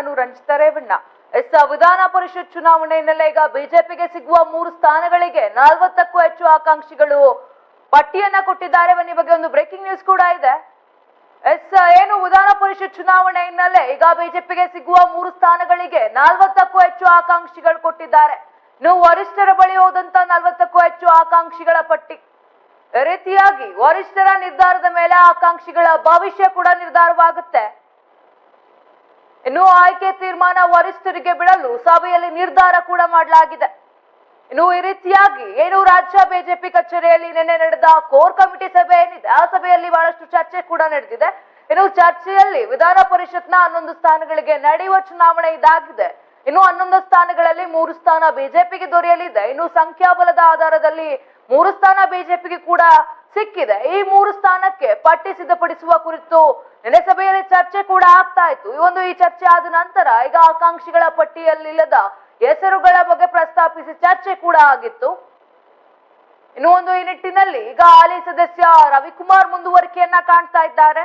ನಾನು ರಂಜಿತಾ ರೇವಣ್ಣ ಎಸ್ ವಿಧಾನ ಪರಿಷತ್ ಚುನಾವಣೆ ಹಿನ್ನೆಲೆ ಈಗ ಬಿಜೆಪಿಗೆ ಸಿಗುವ ಮೂರು ಸ್ಥಾನಗಳಿಗೆ ನಲವತ್ತಕ್ಕೂ ಹೆಚ್ಚು ಆಕಾಂಕ್ಷಿಗಳು ಪಟ್ಟಿಯನ್ನ ಕೊಟ್ಟಿದ್ದಾರೆ. ಬನ್ನಿ ಬಗ್ಗೆ ಒಂದು ಬ್ರೇಕಿಂಗ್ ನ್ಯೂಸ್ ಕೂಡ ಇದೆ. ಎಸ್, ಏನು ವಿಧಾನ ಪರಿಷತ್ ಚುನಾವಣೆ ಹಿನ್ನೆಲೆ ಈಗ ಬಿಜೆಪಿಗೆ ಸಿಗುವ ಮೂರು ಸ್ಥಾನಗಳಿಗೆ ನಲವತ್ತಕ್ಕೂ ಹೆಚ್ಚು ಆಕಾಂಕ್ಷಿಗಳು ಕೊಟ್ಟಿದ್ದಾರೆ. ಇನ್ನು ವರಿಷ್ಠರ ಬಳಿ ಹೋದಂತ ನಲವತ್ತಕ್ಕೂ ಹೆಚ್ಚು ಆಕಾಂಕ್ಷಿಗಳ ಪಟ್ಟಿ. ರೀತಿಯಾಗಿ ವರಿಷ್ಠರ ನಿರ್ಧಾರದ ಮೇಲೆ ಆಕಾಂಕ್ಷಿಗಳ ಭವಿಷ್ಯ ಕೂಡ ನಿರ್ಧಾರವಾಗುತ್ತೆ. ಇನ್ನು ಆಯ್ಕೆ ತೀರ್ಮಾನ ವರಿಷ್ಠರಿಗೆ ಬಿಡಲು ಸಭೆಯಲ್ಲಿ ನಿರ್ಧಾರ ಕೂಡ ಮಾಡಲಾಗಿದೆ. ಇನ್ನು ಈ ರೀತಿಯಾಗಿ ಏನು ರಾಜ್ಯ ಬಿಜೆಪಿ ಕಚೇರಿಯಲ್ಲಿ ನಿನ್ನೆ ನಡೆದ ಕೋರ್ ಕಮಿಟಿ ಸಭೆ ಏನಿದೆ, ಆ ಸಭೆಯಲ್ಲಿ ಬಹಳಷ್ಟು ಚರ್ಚೆ ಕೂಡ ನಡೆದಿದೆ. ಇನ್ನು ಚರ್ಚೆಯಲ್ಲಿ ವಿಧಾನ ಪರಿಷತ್ನ ಹನ್ನೊಂದು ಸ್ಥಾನಗಳಿಗೆ ನಡೆಯುವ ಚುನಾವಣೆ ಇದಾಗಿದೆ. ಇನ್ನು ಹನ್ನೊಂದು ಸ್ಥಾನಗಳಲ್ಲಿ ಮೂರು ಸ್ಥಾನ ಬಿಜೆಪಿಗೆ ದೊರೆಯಲಿದೆ. ಇನ್ನು ಸಂಖ್ಯಾಬಲದ ಆಧಾರದಲ್ಲಿ ಮೂರು ಸ್ಥಾನ ಬಿಜೆಪಿಗೆ ಕೂಡ ಸಿಕ್ಕಿದೆ. ಈ ಮೂರು ಸ್ಥಾನಕ್ಕೆ ಪಟ್ಟಿ ಸಿದ್ಧಪಡಿಸುವ ಕುರಿತು ನಿನ್ನೆ ಸಭೆಯಲ್ಲಿ ಚರ್ಚೆ ಕೂಡ ಆಗ್ತಾ ಇತ್ತು. ಈ ಒಂದು ಈ ಚರ್ಚೆ ಆದ ನಂತರ ಈಗ ಆಕಾಂಕ್ಷಿಗಳ ಪಟ್ಟಿಯಲ್ಲಿಲ್ಲದ ಹೆಸರುಗಳ ಬಗ್ಗೆ ಪ್ರಸ್ತಾಪಿಸಿ ಚರ್ಚೆ ಕೂಡ ಆಗಿತ್ತು. ಇನ್ನು ಒಂದು ಈ ನಿಟ್ಟಿನಲ್ಲಿ ಈಗ ಹಾಲಿ ಸದಸ್ಯ ರವಿಕುಮಾರ್ ಮುಂದುವರಿಕೆಯನ್ನ ಕಾಣ್ತಾ ಇದ್ದಾರೆ.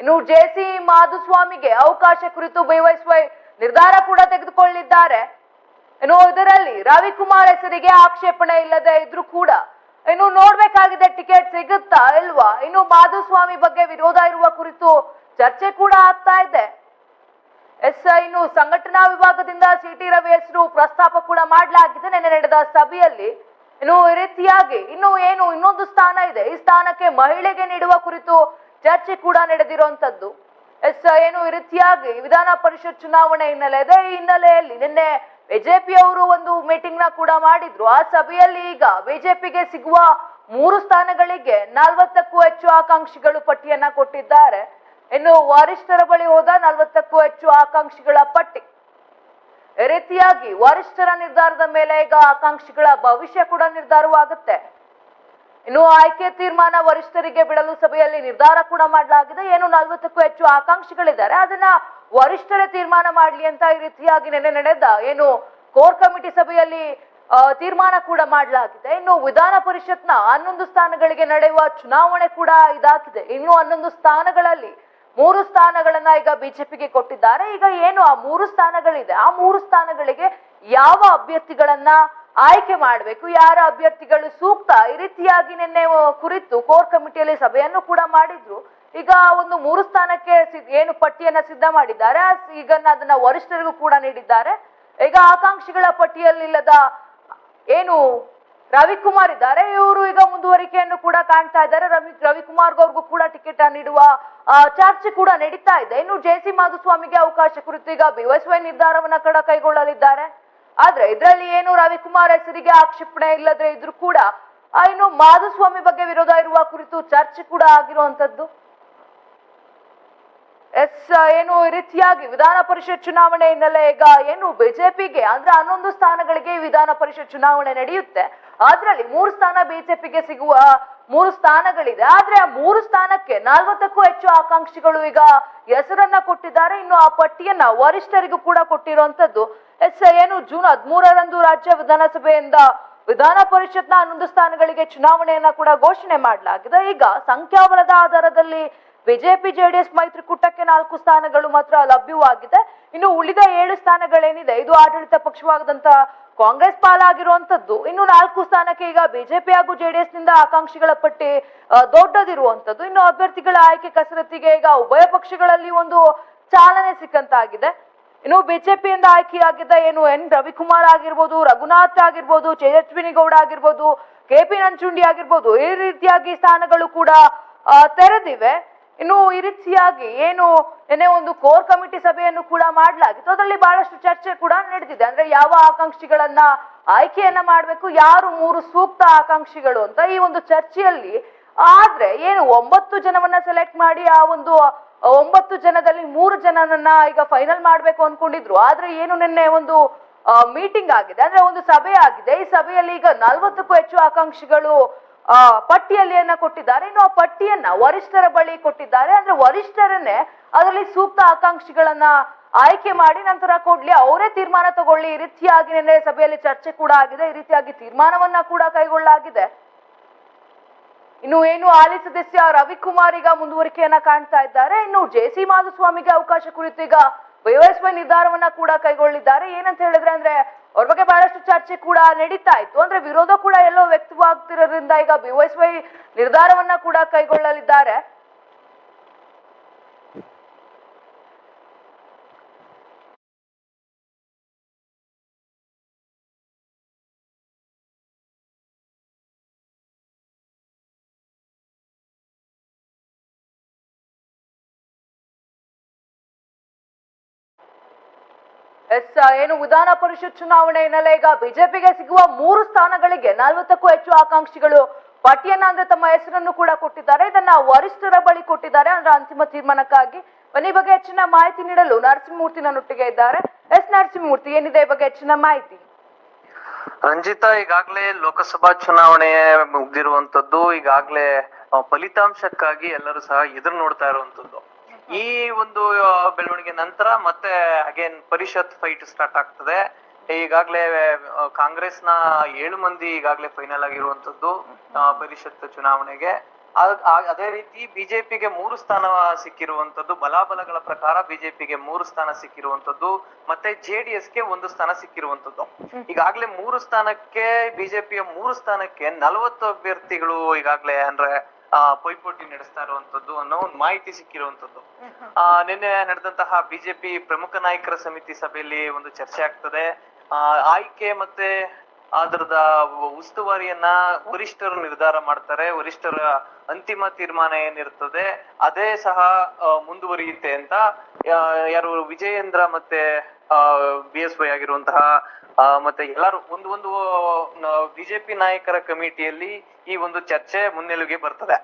ಇನ್ನು ಜೆಸಿ ಮಾಧುಸ್ವಾಮಿಗೆ ಅವಕಾಶ ಕುರಿತು ಬೈವೈಸುವ ನಿರ್ಧಾರ ಕೂಡ ತೆಗೆದುಕೊಳ್ಳಿದ್ದಾರೆ ಇದರಲ್ಲಿ ರವಿಕುಮಾರ್ ಹೆಸರಿಗೆ ಆಕ್ಷೇಪಣೆ ಇಲ್ಲದೆ ಇದ್ರೂ ಕೂಡ ಇನ್ನು ನೋಡ್ಬೇಕಾಗಿದೆ ಟಿಕೆಟ್ ಸಿಗುತ್ತಾ ಇಲ್ವಾ? ಇನ್ನು ಮಾಧುಸ್ವಾಮಿ ಬಗ್ಗೆ ವಿರೋಧ ಇರುವ ಕುರಿತು ಚರ್ಚೆ ಕೂಡ ಆಗ್ತಾ ಇದೆ. ಎಸ್ ಇನ್ನು ಸಂಘಟನಾ ವಿಭಾಗದಿಂದ ಸಿಟಿ ರವಿ ಹೆಸರು ಪ್ರಸ್ತಾಪ ಕೂಡ ಮಾಡಲಾಗಿದೆ. ನಿನ್ನೆ ನಡೆದ ಸಭೆಯಲ್ಲಿ ಇನ್ನು ಈ ರೀತಿಯಾಗಿ ಇನ್ನು ಏನು ಇನ್ನೊಂದು ಸ್ಥಾನ ಇದೆ. ಈ ಸ್ಥಾನಕ್ಕೆ ಮಹಿಳೆಗೆ ನೀಡುವ ಕುರಿತು ಚರ್ಚೆ ಕೂಡ ನಡೆದಿರುವಂತದ್ದು ಎಸ್ ಏನು ಈ ರೀತಿಯಾಗಿ ವಿಧಾನ ಪರಿಷತ್ ಚುನಾವಣೆ ಹಿನ್ನೆಲೆ ಇದೆ ಈ ಹಿನ್ನೆಲೆಯಲ್ಲಿ ನಿನ್ನೆ ಬಿಜೆಪಿ ಅವರು ಒಂದು ಮೀಟಿಂಗ್ನ ಕೂಡ ಮಾಡಿದ್ರು. ಆ ಸಭೆಯಲ್ಲಿ ಈಗ ಬಿಜೆಪಿಗೆ ಸಿಗುವ ಮೂರು ಸ್ಥಾನಗಳಿಗೆ ನಲವತ್ತಕ್ಕೂ ಹೆಚ್ಚು ಆಕಾಂಕ್ಷಿಗಳು ಪಟ್ಟಿಯನ್ನ ಕೊಟ್ಟಿದ್ದಾರೆ. ಇನ್ನು ವರಿಷ್ಠರ ಬಳಿ ಹೋದ ನಲ್ವತ್ತಕ್ಕೂ ಹೆಚ್ಚು ಆಕಾಂಕ್ಷಿಗಳ ಪಟ್ಟಿ. ರೀತಿಯಾಗಿ ವರಿಷ್ಠರ ನಿರ್ಧಾರದ ಮೇಲೆ ಈಗ ಆಕಾಂಕ್ಷಿಗಳ ಭವಿಷ್ಯ ಕೂಡ ನಿರ್ಧಾರವಾಗುತ್ತೆ. ಇನ್ನು ಆಯ್ಕೆ ತೀರ್ಮಾನ ವರಿಷ್ಠರಿಗೆ ಬಿಡಲು ಸಭೆಯಲ್ಲಿ ನಿರ್ಧಾರ ಕೂಡ ಮಾಡಲಾಗಿದೆ. ಏನು ನಲವತ್ತಕ್ಕೂ ಹೆಚ್ಚು ಆಕಾಂಕ್ಷಿಗಳಿದ್ದಾರೆ. ಅದನ್ನ ವರಿಷ್ಠರೇ ತೀರ್ಮಾನ ಮಾಡಲಿ ಅಂತ ಈ ರೀತಿಯಾಗಿ ನಿನ್ನೆ ನಡೆದ, ಏನು ಕೋರ್ ಕಮಿಟಿ ಸಭೆಯಲ್ಲಿ ತೀರ್ಮಾನ ಕೂಡ ಮಾಡಲಾಗಿದೆ. ಇನ್ನು ವಿಧಾನ ಪರಿಷತ್ನ ಹನ್ನೊಂದು ಸ್ಥಾನಗಳಿಗೆ ನಡೆಯುವ ಚುನಾವಣೆ ಕೂಡ ಇದಾಗಿದೆ. ಇನ್ನು ಹನ್ನೊಂದು ಸ್ಥಾನಗಳಲ್ಲಿ ಮೂರು ಸ್ಥಾನಗಳನ್ನ ಈಗ ಬಿಜೆಪಿಗೆ ಕೊಟ್ಟಿದ್ದಾರೆ. ಈಗ ಏನು ಆ ಮೂರು ಸ್ಥಾನಗಳಿದೆ? ಆ ಮೂರು ಸ್ಥಾನಗಳಿಗೆ ಯಾವ ಅಭ್ಯರ್ಥಿಗಳನ್ನ ಆಯ್ಕೆ ಮಾಡಬೇಕು? ಯಾರ ಅಭ್ಯರ್ಥಿಗಳು ಸೂಕ್ತ? ಈ ರೀತಿಯಾಗಿ ನಿನ್ನೆ ಕುರಿತು ಕೋರ್ ಕಮಿಟಿಯಲ್ಲಿ ಸಭೆಯನ್ನು ಕೂಡ ಮಾಡಿದ್ರು. ಈಗ ಒಂದು ಮೂರು ಸ್ಥಾನಕ್ಕೆ ಏನು ಪಟ್ಟಿಯನ್ನ ಸಿದ್ಧ ಮಾಡಿದ್ದಾರೆ. ಈಗ ಅದನ್ನ ವರಿಷ್ಠರಿಗೂ ಕೂಡ ನೀಡಿದ್ದಾರೆ. ಈಗ ಆಕಾಂಕ್ಷಿಗಳ ಪಟ್ಟಿಯಲ್ಲಿಲ್ಲದ ಏನು ರವಿಕುಮಾರ್ ಇದ್ದಾರೆ. ಇವರು ಈಗ ಮುಂದುವರಿಕೆಯನ್ನು ಕೂಡ ಕಾಣ್ತಾ ಇದ್ದಾರೆ. ರವಿ ರವಿಕುಮಾರ್ ಅವ್ರಿಗೂ ಕೂಡ ಟಿಕೆಟ್ ನೀಡುವ ಚರ್ಚೆ ಕೂಡ ನಡೀತಾ ಇದೆ. ಇನ್ನು ಜೆ ಸಿ ಮಾಧುಸ್ವಾಮಿಗೆ ಅವಕಾಶ ಕುರಿತು ಈಗ ಬಿಎಸ್ವೈ ನಿರ್ಧಾರವನ್ನ ಕೂಡ ಕೈಗೊಳ್ಳಲಿದ್ದಾರೆ. ಆದ್ರೆ ಇದರಲ್ಲಿ ಏನು ರವಿಕುಮಾರ್ ಹೆಸರಿಗೆ ಆಕ್ಷೇಪಣೆ ಇಲ್ಲದ್ರೆ ಇದ್ರು ಕೂಡ ಇನ್ನು ಮಾಧುಸ್ವಾಮಿ ಬಗ್ಗೆ ವಿರೋಧ ಇರುವ ಕುರಿತು ಚರ್ಚೆ ಕೂಡ ಆಗಿರುವಂತದ್ದು. ಎಸ್, ಏನು ರೀತಿಯಾಗಿ ವಿಧಾನ ಪರಿಷತ್ ಚುನಾವಣೆ ಹಿನ್ನೆಲೆ ಈಗ ಏನು ಬಿಜೆಪಿಗೆ, ಅಂದ್ರೆ ಹನ್ನೊಂದು ಸ್ಥಾನಗಳಿಗೆ ವಿಧಾನ ಪರಿಷತ್ ಚುನಾವಣೆ ನಡೆಯುತ್ತೆ. ಅದರಲ್ಲಿ ಮೂರು ಸ್ಥಾನ ಬಿಜೆಪಿಗೆ ಸಿಗುವ ಮೂರು ಸ್ಥಾನಗಳಿದೆ. ಆದ್ರೆ ಆ ಮೂರು ಸ್ಥಾನಕ್ಕೆ ನಲ್ವತ್ತಕ್ಕೂ ಹೆಚ್ಚು ಆಕಾಂಕ್ಷಿಗಳು ಈಗ ಹೆಸರನ್ನ ಕೊಟ್ಟಿದ್ದಾರೆ. ಇನ್ನು ಆ ಪಟ್ಟಿಯನ್ನ ವರಿಷ್ಠರಿಗೂ ಕೂಡ ಕೊಟ್ಟಿರುವಂತದ್ದು ಎಸ್, ಏನು ಜೂನ್ ಹದಿಮೂರರಂದು ರಾಜ್ಯ ವಿಧಾನಸಭೆಯಿಂದ ವಿಧಾನ ಪರಿಷತ್ನ ಹನ್ನೊಂದು ಸ್ಥಾನಗಳಿಗೆ ಚುನಾವಣೆಯನ್ನ ಕೂಡ ಘೋಷಣೆ ಮಾಡಲಾಗಿದೆ. ಈಗ ಸಂಖ್ಯಾಬಲದ ಆಧಾರದಲ್ಲಿ ಬಿಜೆಪಿ, ಜೆಡಿಎಸ್ ಮೈತ್ರಿಕೂಟಕ್ಕೆ ನಾಲ್ಕು ಸ್ಥಾನಗಳು ಮಾತ್ರ ಲಭ್ಯವಾಗಿದೆ. ಇನ್ನು ಉಳಿದ ಏಳು ಸ್ಥಾನಗಳೇನಿದೆ? ಇದು ಆಡಳಿತ ಪಕ್ಷವಾಗದಂತ ಕಾಂಗ್ರೆಸ್ ಪಾಲಾಗಿರುವಂತದ್ದು ಇನ್ನು ನಾಲ್ಕು ಸ್ಥಾನಕ್ಕೆ ಈಗ ಬಿಜೆಪಿ ಹಾಗೂ ಜೆಡಿಎಸ್ನಿಂದ ಆಕಾಂಕ್ಷಿಗಳ ಪಟ್ಟಿ ದೊಡ್ಡದಿರುವಂತದ್ದು ಇನ್ನು ಅಭ್ಯರ್ಥಿಗಳ ಆಯ್ಕೆ ಕಸರತ್ತಿಗೆ ಈಗ ಉಭಯ ಪಕ್ಷಗಳಲ್ಲಿ ಒಂದು ಚಾಲನೆ ಸಿಕ್ಕಂತಾಗಿದೆ. ಇನ್ನು ಬಿಜೆಪಿಯಿಂದ ಆಯ್ಕೆಯಾಗಿದ್ದ ಏನು ಎನ್. ರವಿಕುಮಾರ್ ಆಗಿರ್ಬೋದು, ರಘುನಾಥ್ ಆಗಿರ್ಬೋದು ತೇಜಸ್ವಿನಿ ಗೌಡ ಆಗಿರ್ಬೋದು, ಕೆ. ಪಿ. ನಂಜುಂಡಿ ಆಗಿರ್ಬೋದು, ಈ ರೀತಿಯಾಗಿ ಸ್ಥಾನಗಳು ಕೂಡ ತೆರೆದಿವೆ. ಇನ್ನು ಈ ರೀತಿಯಾಗಿ ಏನು ನಿನ್ನೆ ಒಂದು ಕೋರ್ ಕಮಿಟಿ ಸಭೆಯನ್ನು ಕೂಡ ಮಾಡಲಾಗಿತ್ತು. ಅದರಲ್ಲಿ ಬಹಳಷ್ಟು ಚರ್ಚೆ ಕೂಡ ನಡೆದಿದೆ. ಅಂದ್ರೆ ಯಾವ ಆಕಾಂಕ್ಷಿಗಳನ್ನ ಆಯ್ಕೆಯನ್ನ ಮಾಡಬೇಕು, ಯಾರು ಮೂರು ಸೂಕ್ತ ಆಕಾಂಕ್ಷಿಗಳು ಅಂತ ಈ ಒಂದು ಚರ್ಚೆಯಲ್ಲಿ. ಆದ್ರೆ ಏನು ಒಂಬತ್ತು ಜನವನ್ನ ಸೆಲೆಕ್ಟ್ ಮಾಡಿ ಆ ಒಂದು ಒಂಬತ್ತು ಜನದಲ್ಲಿ ಮೂರು ಜನನನ್ನ ಈಗ ಫೈನಲ್ ಮಾಡ್ಬೇಕು ಅನ್ಕೊಂಡಿದ್ರು. ಆದ್ರೆ ಏನು ನಿನ್ನೆ ಒಂದು ಮೀಟಿಂಗ್ ಆಗಿದೆ. ಅಂದ್ರೆ ಒಂದು ಸಭೆ ಆಗಿದೆ. ಈ ಸಭೆಯಲ್ಲಿ ಈಗ ನಲ್ವತ್ತಕ್ಕೂ ಹೆಚ್ಚು ಆಕಾಂಕ್ಷಿಗಳು ಆ ಪಟ್ಟಿಯಲ್ಲಿಯನ್ನ ಕೊಟ್ಟಿದ್ದಾರೆ. ಇನ್ನು ಆ ಪಟ್ಟಿಯನ್ನ ವರಿಷ್ಠರ ಬಳಿ ಕೊಟ್ಟಿದ್ದಾರೆ. ಅಂದ್ರೆ ವರಿಷ್ಠರನ್ನೇ ಅದರಲ್ಲಿ ಸೂಕ್ತ ಆಕಾಂಕ್ಷಿಗಳನ್ನ ಆಯ್ಕೆ ಮಾಡಿ ನಂತರ ಕೊಡ್ಲಿ. ಅವರೇ ತೀರ್ಮಾನ ತಗೊಳ್ಳಿ. ಈ ರೀತಿಯಾಗಿ ನಿನ್ನೆ ಸಭೆಯಲ್ಲಿ ಚರ್ಚೆ ಕೂಡ ಆಗಿದೆ. ಈ ರೀತಿಯಾಗಿ ತೀರ್ಮಾನವನ್ನ ಕೂಡ ಕೈಗೊಳ್ಳಲಾಗಿದೆ. ಇನ್ನು ಏನು ಹಾಲಿ ಸದಸ್ಯ ರವಿಕುಮಾರ್ ಈಗ ಮುಂದುವರಿಕೆಯನ್ನ ಕಾಣ್ತಾ ಇದ್ದಾರೆ. ಇನ್ನು ಜೆ ಸಿ ಮಾಧುಸ್ವಾಮಿಗೆ ಅವಕಾಶ ಕುರಿತು ಈಗ ವೈ ನಿರ್ಧಾರವನ್ನ ಕೂಡ ಕೈಗೊಳ್ಳಿದ್ದಾರೆ. ಏನಂತ ಹೇಳಿದ್ರೆ ಅಂದ್ರೆ ಅವ್ರ ಬಗ್ಗೆ ಬಹಳಷ್ಟು ಚರ್ಚೆ ಕೂಡ ನಡೀತಾ ಇತ್ತು. ಅಂದ್ರೆ ವಿರೋಧ ಕೂಡ ಎಲ್ಲೋ ವ್ಯಕ್ತವಾಗ್ತಿರೋದ್ರಿಂದ ಈಗ ಬಿವೈಎಸ್ವೈ ನಿರ್ಧಾರವನ್ನ ಕೂಡ ಕೈಗೊಳ್ಳಲಿದ್ದಾರೆ. ಎಸ್, ಏನು ವಿಧಾನ ಪರಿಷತ್ ಚುನಾವಣೆ ಹಿನ್ನೆಲೆ ಈಗ ಬಿಜೆಪಿಗೆ ಸಿಗುವ ಮೂರು ಸ್ಥಾನಗಳಿಗೆ ನಲವತ್ತಕ್ಕೂ ಹೆಚ್ಚು ಆಕಾಂಕ್ಷಿಗಳು ಪಟ್ಟಿಯನ್ನ ಅಂದ್ರೆ ತಮ್ಮ ಹೆಸರನ್ನು ಕೂಡ ಕೊಟ್ಟಿದ್ದಾರೆ. ಇದನ್ನ ವರಿಷ್ಠರ ಬಳಿ ಕೊಟ್ಟಿದ್ದಾರೆ. ಅಂದ್ರೆ ಅಂತಿಮ ತೀರ್ಮಾನಕ್ಕಾಗಿ ಈ ಬಗ್ಗೆ ಹೆಚ್ಚಿನ ಮಾಹಿತಿ ನೀಡಲು ನರಸಿಂಹಮೂರ್ತಿ ನನ್ನೊಟ್ಟಿಗೆ ಇದ್ದಾರೆ. ಎಸ್, ನರಸಿಂಹಮೂರ್ತಿ, ಏನಿದೆ ಈ ಬಗ್ಗೆ ಹೆಚ್ಚಿನ ಮಾಹಿತಿ? ರಂಜಿತಾ, ಈಗಾಗಲೇ ಲೋಕಸಭಾ ಚುನಾವಣೆ ಮುಗ್ದಿರುವಂತದ್ದು. ಈಗಾಗಲೇ ಫಲಿತಾಂಶಕ್ಕಾಗಿ ಎಲ್ಲರೂ ಸಹ ಎದುರು ನೋಡ್ತಾ ಇರುವಂತದ್ದು. ಈ ಒಂದು ಬೆಳವಣಿಗೆ ನಂತರ ಮತ್ತೆ ಅಗೇನ್ ಪರಿಷತ್ ಫೈಟ್ ಸ್ಟಾರ್ಟ್ ಆಗ್ತದೆ. ಈಗಾಗ್ಲೇ ಕಾಂಗ್ರೆಸ್ನ ಏಳು ಮಂದಿ ಈಗಾಗ್ಲೇ ಫೈನಲ್ ಆಗಿರುವಂತದ್ದು ಪರಿಷತ್ ಚುನಾವಣೆಗೆ. ಅದೇ ರೀತಿ ಬಿಜೆಪಿಗೆ ಮೂರು ಸ್ಥಾನ ಸಿಕ್ಕಿರುವಂತದ್ದು ಬಲಾಬಲಗಳ ಪ್ರಕಾರ ಬಿಜೆಪಿಗೆ ಮೂರು ಸ್ಥಾನ ಸಿಕ್ಕಿರುವಂತದ್ದು ಮತ್ತೆ ಜೆಡಿಎಸ್ಗೆ ಒಂದು ಸ್ಥಾನ ಸಿಕ್ಕಿರುವಂತದ್ದು ಈಗಾಗ್ಲೇ ಮೂರು ಸ್ಥಾನಕ್ಕೆ, ಬಿಜೆಪಿಯ ಮೂರು ಸ್ಥಾನಕ್ಕೆ ನಲವತ್ತು ಅಭ್ಯರ್ಥಿಗಳು ಈಗಾಗ್ಲೇ ಅಂದ್ರೆ ಪೈಪೋಟಿ ನಡೆಸ್ತಾ ಇರುವಂತದ್ದು ಅನ್ನೋ ಒಂದು ಮಾಹಿತಿ ಸಿಕ್ಕಿರುವಂತದ್ದು. ಆ, ನಿನ್ನೆ ನಡೆದಂತಹ ಬಿಜೆಪಿ ಪ್ರಮುಖ ನಾಯಕರ ಸಮಿತಿ ಸಭೆಯಲ್ಲಿ ಒಂದು ಚರ್ಚೆ ಆಗ್ತದೆ. ಆ, ಆಯ್ಕೆ ಮತ್ತೆ ಅದರದ ಉಸ್ತುವಾರಿಯನ್ನ ವರಿಷ್ಠರು ನಿರ್ಧಾರ ಮಾಡ್ತಾರೆ, ವರಿಷ್ಠರ ಅಂತಿಮ ತೀರ್ಮಾನ ಏನಿರ್ತದೆ, ಅದೇ ಸಹ ಮುಂದುವರಿಯುತ್ತೆ ಅಂತ ಯಾರು ವಿಜಯೇಂದ್ರ ಮತ್ತೆ ಬಿ ಎಸ್ ವೈ ಆಗಿರುವಂತಹ ಮತ್ತೆ ಎಲ್ಲರೂ ಒಂದು ಒಂದು ಬಿಜೆಪಿ ನಾಯಕರ ಕಮಿಟಿಯಲ್ಲಿ ಈ ಒಂದು ಚರ್ಚೆ ಮುನ್ನೆಲುಗೆ ಬರ್ತದೆ.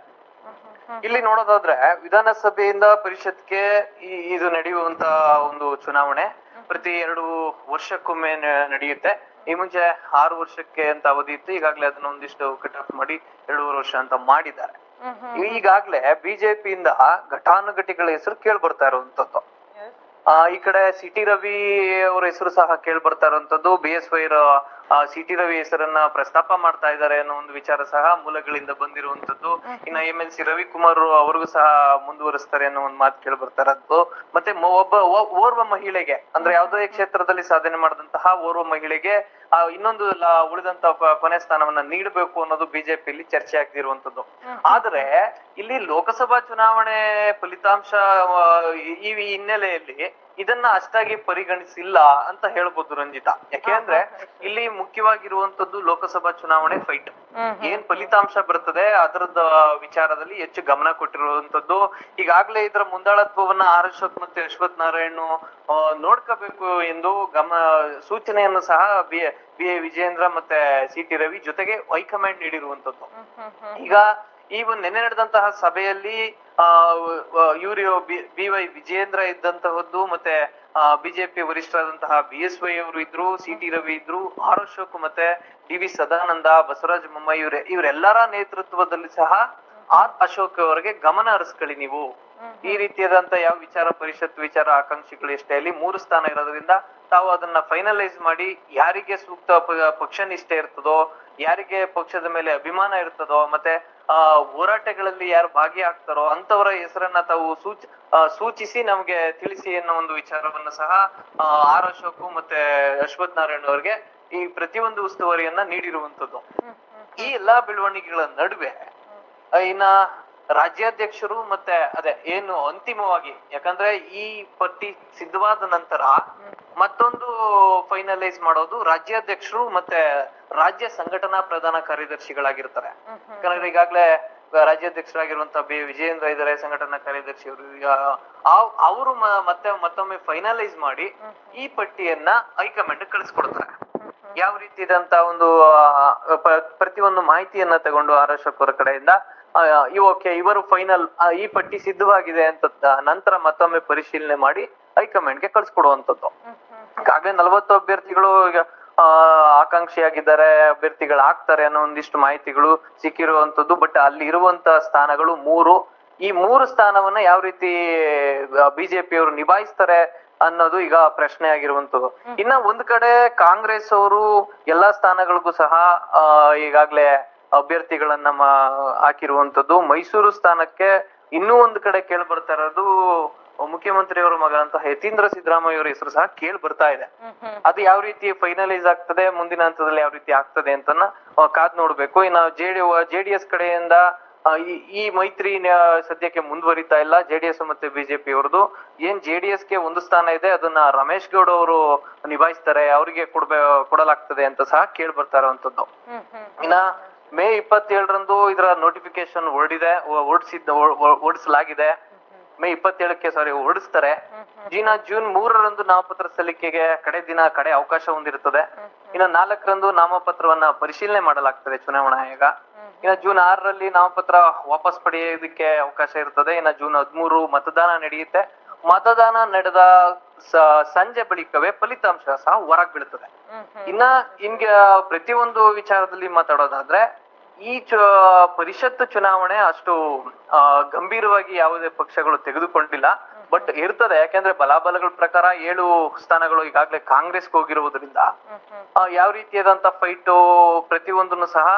ಇಲ್ಲಿ ನೋಡೋದಾದ್ರೆ, ವಿಧಾನಸಭೆಯಿಂದ ಪರಿಷತ್ಗೆ ಈ, ಇದು ನಡೆಯುವಂತ ಒಂದು ಚುನಾವಣೆ ಪ್ರತಿ ಎರಡು ವರ್ಷಕ್ಕೊಮ್ಮೆ ನಡೆಯುತ್ತೆ. ಈ ಮುಂಚೆ ಆರು ವರ್ಷಕ್ಕೆ ಅಂತ ಅವಧಿ ಇತ್ತು ಈಗಾಗಲೇ ಅದನ್ನ ಒಂದಿಷ್ಟು ಕಟ್ ಆಫ್ ಮಾಡಿ ಎರಡೂವರೆ ವರ್ಷ ಅಂತ ಮಾಡಿದ್ದಾರೆ. ಈಗಾಗ್ಲೇ ಬಿಜೆಪಿಯಿಂದ ಘಟಾನುಘಟಿಗಳ ಹೆಸರು ಕೇಳಿ ಬರ್ತಾ ಇರುವಂತದ್ದು ಆ ಈ ಕಡೆ ಸಿಟಿ ರವಿ ಅವರ ಹೆಸರು ಸಹ ಕೇಳಿ ಬರ್ತಾ ಇರುವಂತದ್ದು B S Y C T Ravi ಹೆಸರನ್ನ ಪ್ರಸ್ತಾಪ ಮಾಡ್ತಾ ಇದ್ದಾರೆ ಅನ್ನೋ ಒಂದು ವಿಚಾರ ಸಹ ಮೂಲಗಳಿಂದ ಬಂದಿರುವಂತದ್ದು ಇನ್ನ ಎಂ ಎಲ್ ಸಿ ರವಿಕುಮಾರ್ ಅವ್ರಿಗೂ ಸಹ ಮುಂದುವರಿಸ್ತಾರೆ ಅನ್ನೋ ಒಂದು ಮಾತು ಕೇಳಿ ಬರ್ತಾರದ್ದು ಮತ್ತೆ ಒಬ್ಬ ಓರ್ವ ಮಹಿಳೆಗೆ ಅಂದ್ರೆ ಯಾವುದೇ ಕ್ಷೇತ್ರದಲ್ಲಿ ಸಾಧನೆ ಮಾಡಿದಂತಹ ಓರ್ವ ಮಹಿಳೆಗೆ ಆ ಇನ್ನೊಂದು ಉಳಿದಂತ ಕೊನೆ ಸ್ಥಾನವನ್ನ ನೀಡಬೇಕು ಅನ್ನೋದು ಬಿಜೆಪಿಯಲ್ಲಿ ಚರ್ಚೆ ಆಗ್ತಿರುವಂತದ್ದು ಆದ್ರೆ ಇಲ್ಲಿ ಲೋಕಸಭಾ ಚುನಾವಣೆ ಫಲಿತಾಂಶ ಈ ಈ ಹಿನ್ನೆಲೆಯಲ್ಲಿ ಇದನ್ನ ಅಷ್ಟಾಗಿ ಪರಿಗಣಿಸಿಲ್ಲ ಅಂತ ಹೇಳ್ಬೋದು ರಂಜಿತಾ. ಯಾಕೆಂದ್ರೆ ಇಲ್ಲಿ ಮುಖ್ಯವಾಗಿರುವಂತದ್ದು ಲೋಕಸಭಾ ಚುನಾವಣೆ ಫೈಟ್ ಏನ್ ಫಲಿತಾಂಶ ಬರ್ತದೆ ಅದರದ ವಿಚಾರದಲ್ಲಿ ಹೆಚ್ಚು ಗಮನ ಕೊಟ್ಟಿರುವಂತದ್ದು. ಈಗಾಗಲೇ ಇದರ ಮುಂದಾಳತ್ವವನ್ನ ಆರ್ ಅಶೋಕ್ ಮತ್ತೆ ಅಶ್ವಥ್ ನಾರಾಯಣ್ ನೋಡ್ಕೋಬೇಕು ಎಂದು ಗಮ ಸೂಚನೆಯನ್ನು ಸಹ ಬಿ ಬಿ ಎ ವಿಜೇಂದ್ರ ಮತ್ತೆ ಸಿ ಟಿ ರವಿ ಜೊತೆಗೆ ಹೈಕಮಾಂಡ್ ನೀಡಿರುವಂತದ್ದು. ಈಗ ಈ ಒಂದು ನೆನ್ನೆ ನಡೆದಂತಹ ಸಭೆಯಲ್ಲಿ ಇವರು ಬಿ ವೈ ವಿಜೇಂದ್ರ ಇದ್ದಂತಹದ್ದು, ಮತ್ತೆ ಬಿಜೆಪಿ ವರಿಷ್ಠರಾದಂತಹ ಬಿ ಎಸ್ ವೈ ಅವರು ಇದ್ರು, ಸಿ ಟಿ ರವಿ ಇದ್ರು, ಆರ್ ಅಶೋಕ್ ಮತ್ತೆ ಡಿ ವಿ ಸದಾನಂದ, ಬಸವರಾಜ ಬೊಮ್ಮಾಯಿ ಇವರೇ, ಇವರೆಲ್ಲರ ನೇತೃತ್ವದಲ್ಲಿ ಸಹ ಆರ್ ಅಶೋಕ್ ಅವರಿಗೆ ಗಮನ ಹರಿಸ್ಕೊಳ್ಳಿ ನೀವು. ಈ ರೀತಿಯಾದಂತ ಯಾವ ವಿಚಾರ, ಪರಿಷತ್ ವಿಚಾರ, ಆಕಾಂಕ್ಷಿಗಳು ಎಷ್ಟೇ ಅಲ್ಲಿ ಮೂರು ಸ್ಥಾನ ಇರೋದ್ರಿಂದ ತಾವು ಅದನ್ನ ಫೈನಲೈಸ್ ಮಾಡಿ ಯಾರಿಗೆ ಸೂಕ್ತ ಪಕ್ಷ ನಿಷ್ಠೆ ಇರ್ತದೋ ಯಾರಿಗೆ ಪಕ್ಷದ ಮೇಲೆ ಅಭಿಮಾನ ಇರ್ತದೋ ಮತ್ತೆ ಆ ಹೋರಾಟಗಳಲ್ಲಿ ಯಾರು ಭಾಗಿಯಾಗ್ತಾರೋ ಅಂತವರ ಹೆಸರನ್ನ ತಾವು ಸೂಚ ಸೂಚಿಸಿ ನಮ್ಗೆ ತಿಳಿಸಿ ಅನ್ನೋ ಒಂದು ವಿಚಾರವನ್ನ ಸಹ ಆರ್ ಅಶೋಕ್ ಮತ್ತೆ ಅಶ್ವಥ್ ನಾರಾಯಣ್ ಅವರಿಗೆ ಈ ಪ್ರತಿಯೊಂದು ಉಸ್ತುವಾರಿಯನ್ನ ನೀಡಿರುವಂತದ್ದು ಈ ಎಲ್ಲಾ ಬೆಳವಣಿಗೆಗಳ ನಡುವೆ ಇನ್ನ ರಾಜ್ಯಾಧ್ಯಕ್ಷರು ಮತ್ತೆ ಅದೇ ಏನು ಅಂತಿಮವಾಗಿ ಯಾಕಂದ್ರೆ ಈ ಪಟ್ಟಿ ಸಿದ್ಧವಾದ ನಂತರ ಮತ್ತೊಂದು ಫೈನಲೈಸ್ ಮಾಡೋದು ರಾಜ್ಯಾಧ್ಯಕ್ಷರು ಮತ್ತೆ ರಾಜ್ಯ ಸಂಘಟನಾ ಪ್ರಧಾನ ಕಾರ್ಯದರ್ಶಿಗಳಾಗಿರ್ತಾರೆ. ಯಾಕಂದ್ರೆ ಈಗಾಗ್ಲೇ ರಾಜ್ಯಾಧ್ಯಕ್ಷರಾಗಿರುವಂತ ಬಿ. ವಿಜಯೇಂದ್ರ ಇದ್ದಾರೆ ಸಂಘಟನಾ ಕಾರ್ಯದರ್ಶಿ ಅವರು ಈಗ ಅವರು ಮತ್ತೆ ಮತ್ತೊಮ್ಮೆ ಫೈನಲೈಸ್ ಮಾಡಿ ಈ ಪಟ್ಟಿಯನ್ನ ಹೈಕಮಾಂಡ್ ಕಳಿಸ್ಕೊಡ್ತಾರೆ. ಯಾವ ರೀತಿಯಾದಂತ ಒಂದು ಆ, ಪ- ಪ್ರತಿಯೊಂದು ಮಾಹಿತಿಯನ್ನ ತಗೊಂಡು ಆರ್ ಅಶೋಕ್ ಅವರ ಕಡೆಯಿಂದ ಓಕೆ ಇವರು ಫೈನಲ್ ಈ ಪಟ್ಟಿ ಸಿದ್ಧವಾಗಿದೆ ಅಂತ ನಂತರ ಮತ್ತೊಮ್ಮೆ ಪರಿಶೀಲನೆ ಮಾಡಿ ಹೈಕಮಾಂಡ್ಗೆ ಕಳ್ಸಿಕೊಡುವಂತದ್ದು. ಈಗಾಗಲೇ ನಲವತ್ತು ಅಭ್ಯರ್ಥಿಗಳು ಆಕಾಂಕ್ಷಿಯಾಗಿದ್ದಾರೆ ಅಭ್ಯರ್ಥಿಗಳು ಆಗ್ತಾರೆ ಅನ್ನೋ ಒಂದಿಷ್ಟು ಮಾಹಿತಿಗಳು ಸಿಕ್ಕಿರುವಂತದ್ದು ಬಟ್ ಅಲ್ಲಿ ಇರುವಂತ ಸ್ಥಾನಗಳು ಮೂರು. ಈ ಮೂರು ಸ್ಥಾನವನ್ನ ಯಾವ ರೀತಿ ಬಿಜೆಪಿ ಅವರು ನಿಭಾಯಿಸ್ತಾರೆ ಅನ್ನೋದು ಈಗ ಪ್ರಶ್ನೆ ಆಗಿರುವಂತದ್ದು. ಇನ್ನ ಒಂದ್ ಕಡೆ ಕಾಂಗ್ರೆಸ್ ಅವರು ಎಲ್ಲಾ ಸ್ಥಾನಗಳಿಗೂ ಸಹ ಆ, ಈಗಾಗ್ಲೇ ಅಭ್ಯರ್ಥಿಗಳನ್ನ ಹಾಕಿರುವಂತದ್ದು ಮೈಸೂರು ಸ್ಥಾನಕ್ಕೆ ಇನ್ನೂ ಒಂದು ಕಡೆ ಕೇಳಿ ಬರ್ತಾ ಇರೋದು ಮುಖ್ಯಮಂತ್ರಿಯವರ ಮಗ ಅಂತ ಯತೀಂದ್ರ ಸಿದ್ದರಾಮಯ್ಯ ಅವರ ಹೆಸರು ಸಹ ಕೇಳಿ ಬರ್ತಾ ಇದೆ. ಅದು ಯಾವ ರೀತಿ ಫೈನಲೈಸ್ ಆಗ್ತದೆ ಮುಂದಿನ ಹಂತದಲ್ಲಿ ಯಾವ ರೀತಿ ಆಗ್ತದೆ ಅಂತನ್ನ ಆ, ಕಾದ್ ನೋಡ್ಬೇಕು. ಇನ್ನು ಜೆಡಿ ಜೆಡಿಎಸ್ ಕಡೆಯಿಂದ ಈ- ಈ ಮೈತ್ರಿ ಸದ್ಯಕ್ಕೆ ಮುಂದುವರಿತಾ ಇಲ್ಲ. ಜೆಡಿಎಸ್ ಮತ್ತೆ ಬಿಜೆಪಿ ಅವ್ರದ್ದು. ಏನ್ ಜೆಡಿಎಸ್ಗೆ ಒಂದು ಸ್ಥಾನ ಇದೆ ಅದನ್ನ ರಮೇಶ್ ಗೌಡ ಅವರು ನಿಭಾಯಿಸ್ತಾರೆ ಅವರಿಗೆ ಕೊಡ್ಬೇ ಕೊಡಲಾಗ್ತದೆ ಅಂತ ಸಹ ಕೇಳಿ ಬರ್ತಾ ಇರುವಂತದ್ದು ಇನ್ನ ಮೇ ಇಪ್ಪತ್ತೇಳರಂದು ಇದರ ನೋಟಿಫಿಕೇಶನ್ ಹೊರಡಿದೆ ಹೊರಡಿಸಿದ್ದ ಹೊರಡಿಸಲಾಗಿದೆ. ಮೇ ಇಪ್ಪತ್ತೇಳಕ್ಕೆ ಸಾರಿ ಹೊರಡಿಸ್ತಾರೆ. ಜೀನ ಜೂನ್ ಮೂರರಂದು ನಾಮಪತ್ರ ಸಲ್ಲಿಕೆಗೆ ಕಡೆ ದಿನ ಕಡೆ ಅವಕಾಶ ಹೊಂದಿರುತ್ತದೆ. ಇನ್ನು ನಾಲ್ಕರಂದು ನಾಮಪತ್ರವನ್ನ ಪರಿಶೀಲನೆ ಮಾಡಲಾಗ್ತದೆ ಚುನಾವಣಾ ಆಯೋಗ. ಇನ್ನು ಜೂನ್ ಆರರಲ್ಲಿ ನಾಮಪತ್ರ ವಾಪಸ್ ಪಡೆಯೋದಕ್ಕೆ ಅವಕಾಶ ಇರ್ತದೆ. ಇನ್ನು ಜೂನ್ ಹದಿಮೂರು ಮತದಾನ ನಡೆಯುತ್ತೆ. ಮತದಾನ ನಡೆದ ಸಂಜೆ ಬಳಿಕವೇ ಫಲಿತಾಂಶ ಸಹ ಹೊರಗ್ ಬೀಳುತ್ತದೆ ಇನ್ನ ಹಿಂಗೆ ಪ್ರತಿಯೊಂದು ವಿಚಾರದಲ್ಲಿ ಮಾತಾಡೋದಾದ್ರೆ ಈ ಚ ಪರಿಷತ್ ಚುನಾವಣೆ ಅಷ್ಟು ಗಂಭೀರವಾಗಿ ಯಾವುದೇ ಪಕ್ಷಗಳು ತೆಗೆದುಕೊಂಡಿಲ್ಲ. ಬಟ್ ಇರ್ತದೆ. ಯಾಕೆಂದ್ರೆ ಬಲಾಬಲಗಳ ಪ್ರಕಾರ ಏಳು ಸ್ಥಾನಗಳು ಈಗಾಗಲೇ ಕಾಂಗ್ರೆಸ್ ಹೋಗಿರುವುದರಿಂದ ಯಾವ ರೀತಿಯಾದಂತ ಫೈಟ್ ಪ್ರತಿಯೊಂದನ್ನು ಸಹ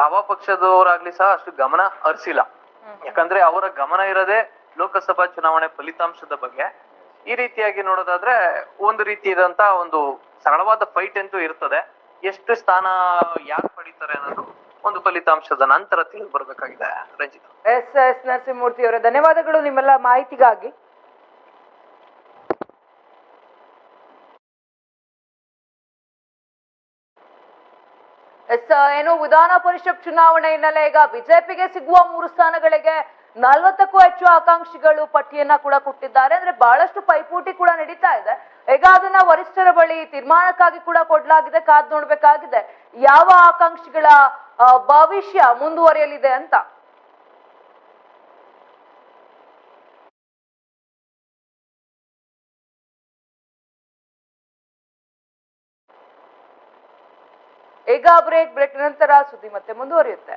ಯಾವ ಪಕ್ಷದವರಾಗ್ಲಿ ಸಹ ಅಷ್ಟು ಗಮನ ಹರಿಸಿಲ್ಲ. ಯಾಕಂದ್ರೆ ಅವರ ಗಮನ ಇರದೆ ಲೋಕಸಭಾ ಚುನಾವಣೆ ಫಲಿತಾಂಶದ ಬಗ್ಗೆ. ಈ ರೀತಿಯಾಗಿ ನೋಡೋದಾದ್ರೆ ಒಂದು ರೀತಿಯಾದಂತ ಒಂದು ಸರಳವಾದ ಫೈಟ್ ಅಂತೂ ಇರ್ತದೆ. ಎಷ್ಟು ಸ್ಥಾನ ಯಾರು ಪಡಿತಾರೆ ಅನ್ನೋದು ಒಂದು ಫಲಿತಾಂಶದ ನಂತರ ತಿಳಿದು ಬರಬೇಕಾಗಿದೆ ರಂಜಿತ್. ಎಸ್ ಎಸ್ ನರಸಿಂಹಮೂರ್ತಿ ಅವರೇ, ಧನ್ಯವಾದಗಳು ನಿಮ್ಮೆಲ್ಲ ಮಾಹಿತಿಗಾಗಿ. ಎಸ್, ಏನು, ವಿಧಾನ ಪರಿಷತ್ ಚುನಾವಣೆ ಹಿನ್ನೆಲೆ ಈಗ ಬಿಜೆಪಿಗೆ ಸಿಗುವ ಮೂರು ಸ್ಥಾನಗಳಿಗೆ ನಲ್ವತ್ತಕ್ಕೂ ಹೆಚ್ಚು ಆಕಾಂಕ್ಷಿಗಳು ಪಟ್ಟಿಯನ್ನ ಕೂಡ ಕೊಟ್ಟಿದ್ದಾರೆ. ಅಂದ್ರೆ ಬಹಳಷ್ಟು ಪೈಪೋಟಿ ಕೂಡ ನಡೀತಾ ಇದೆ. ಈಗ ಅದನ್ನ ವರಿಷ್ಠರ ಬಳಿ ತೀರ್ಮಾನಕ್ಕಾಗಿ ಕೂಡ ಕೊಡ್ಲಾಗಿದೆ, ಕಾದ್ ನೋಡ್ಬೇಕಾಗಿದೆ. ಯಾವ ಆಕಾಂಕ್ಷಿಗಳ ಭವಿಷ್ಯ ಮುಂದುವರಿಯಲಿದೆ ಅಂತ? ಈಗ ಬ್ರೇಕ್ ಬ್ರೇಕ್, ನಂತರ ಸುದ್ದಿ ಮತ್ತೆ ಮುಂದುವರಿಯುತ್ತೆ.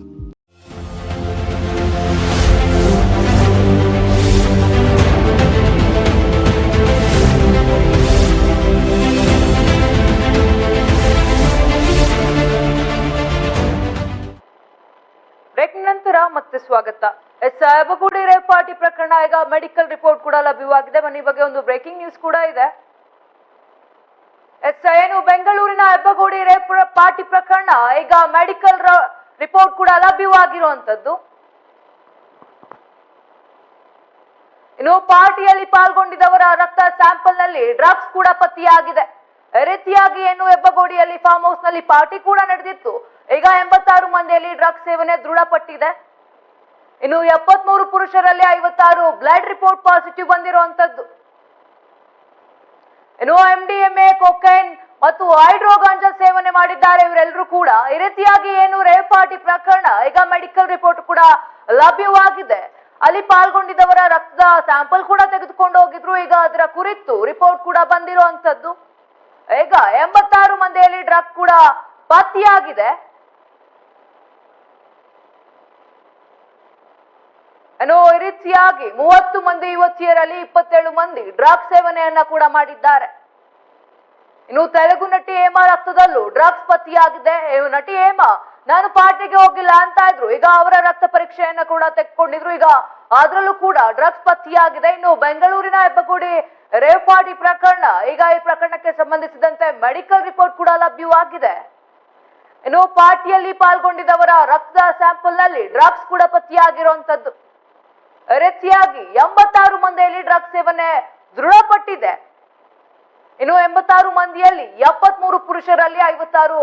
ಸ್ವಾಗತ. ಎಸ್ ಸಾಹೇಬಗೂಡಿ ರೇಪ್ ಪಾರ್ಟಿ ಪ್ರಕರಣ ಈಗ ಮೆಡಿಕಲ್ ರಿಪೋರ್ಟ್ ಕೂಡ ಲಭ್ಯವಾಗಿದೆ. ಮನೆ ಬಗ್ಗೆ ಒಂದು ಬ್ರೇಕಿಂಗ್ ನ್ಯೂಸ್ ಕೂಡ ಇದೆ. ಎಸ್ ಏನು ಬೆಂಗಳೂರಿನ ಹೆಬ್ಬಗೋಡಿ ರೇಪ್ ಪಾರ್ಟಿ ಪ್ರಕರಣ ಈಗ ಮೆಡಿಕಲ್ ರಿಪೋರ್ಟ್ ಕೂಡ ಲಭ್ಯವಾಗಿರುವಂತದ್ದು ಇನ್ನು ಪಾರ್ಟಿಯಲ್ಲಿ ಪಾಲ್ಗೊಂಡಿದ್ದವರ ರಕ್ತ ಸ್ಯಾಂಪಲ್ನಲ್ಲಿ ಡ್ರಗ್ಸ್ ಕೂಡ ಪತ್ತೆಯಾಗಿದೆ. ರೀತಿಯಾಗಿ ಏನು ಹೆಬ್ಬಗೋಡಿಯಲ್ಲಿ ಫಾರ್ಮ್ ಹೌಸ್ನಲ್ಲಿ ಪಾರ್ಟಿ ಕೂಡ ನಡೆದಿತ್ತು. ಈಗ ಎಂಬತ್ತಾರು ಮಂದಿಯಲ್ಲಿ ಡ್ರಗ್ಸ್ ಸೇವನೆ ದೃಢಪಟ್ಟಿದೆ. ಇನ್ನು ಎಪ್ಪತ್ಮೂರು ಪುರುಷರಲ್ಲಿ ಐವತ್ತಾರು ಬ್ಲಡ್ ರಿಪೋರ್ಟ್ ಪಾಸಿಟಿವ್ ಬಂದಿರುವಂತದ್ದು. ಇನ್ನು ಎಂಡಿಎಂಎ ಕೊಕೈನ್ ಮತ್ತು ಹೈಡ್ರೋ ಗಾಂಜಾ ಸೇವನೆ ಮಾಡಿದ್ದಾರೆ ಇವರೆಲ್ಲರೂ ಕೂಡ. ಈ ರೀತಿಯಾಗಿ ಏನು ರೇಪಾಟಿ ಪ್ರಕರಣ, ಈಗ ಮೆಡಿಕಲ್ ರಿಪೋರ್ಟ್ ಕೂಡ ಲಭ್ಯವಾಗಿದೆ. ಅಲ್ಲಿ ಪಾಲ್ಗೊಂಡಿದ್ದವರ ರಕ್ತದ ಸ್ಯಾಂಪಲ್ ಕೂಡ ತೆಗೆದುಕೊಂಡು ಹೋಗಿದ್ರು. ಈಗ ಅದರ ಕುರಿತು ರಿಪೋರ್ಟ್ ಕೂಡ ಬಂದಿರುವಂತದ್ದು. ಈಗ ಎಂಬತ್ತಾರು ಮಂದಿಯಲ್ಲಿ ಡ್ರಗ್ ಕೂಡ ಪತ್ತೆಯಾಗಿದೆ. ಇನ್ನು ಈ ರೀತಿಯಾಗಿ ಮೂವತ್ತು ಮಂದಿ ಯುವತಿಯರಲ್ಲಿ ಇಪ್ಪತ್ತೇಳು ಮಂದಿ ಡ್ರಾಗ್ಸ್ ಸೇವನೆಯನ್ನ ಕೂಡ ಮಾಡಿದ್ದಾರೆ. ಇನ್ನು ತೆಲುಗು ನಟಿ ಹೇಮಾ ರಕ್ತದಲ್ಲೂ ಡ್ರಗ್ಸ್ ಪತಿಯಾಗಿದೆ. ನಟಿ ಹೇಮಾ, ನಾನು ಪಾರ್ಟಿಗೆ ಹೋಗಿಲ್ಲ ಅಂತ ಇದ್ರು. ಈಗ ಅವರ ರಕ್ತ ಪರೀಕ್ಷೆಯನ್ನ ಕೂಡ ತೆಗೆದುಕೊಂಡಿದ್ರು. ಈಗ ಅದ್ರಲ್ಲೂ ಕೂಡ ಡ್ರಗ್ಸ್ ಪತ್ತಿಯಾಗಿದೆ ಇನ್ನು ಬೆಂಗಳೂರಿನ ಹೆಬ್ಬಗುಡಿ ರೇವ್ ಪ್ರಕರಣ, ಈಗ ಈ ಪ್ರಕರಣಕ್ಕೆ ಸಂಬಂಧಿಸಿದಂತೆ ಮೆಡಿಕಲ್ ರಿಪೋರ್ಟ್ ಕೂಡ ಲಭ್ಯವಾಗಿದೆ. ಇನ್ನು ಪಾರ್ಟಿಯಲ್ಲಿ ಪಾಲ್ಗೊಂಡಿದ್ದವರ ರಕ್ತದ ಸ್ಯಾಂಪಲ್ನಲ್ಲಿ ಡ್ರಗ್ಸ್ ಕೂಡ ಪತ್ತೆಯಾಗಿರುವಂತದ್ದು ರೀತಿಯಾಗಿ ಎಂಬತ್ತಾರು ಮಂದಿಯಲ್ಲಿ ಡ್ರಗ್ ಸೇವನೆ ದೃಢಪಟ್ಟಿದೆ. ಇನ್ನು ಎಂಬತ್ತಾರು ಮಂದಿಯಲ್ಲಿ ಎಪ್ಪತ್ಮೂರು ಪುರುಷರಲ್ಲಿ ಐವತ್ತಾರು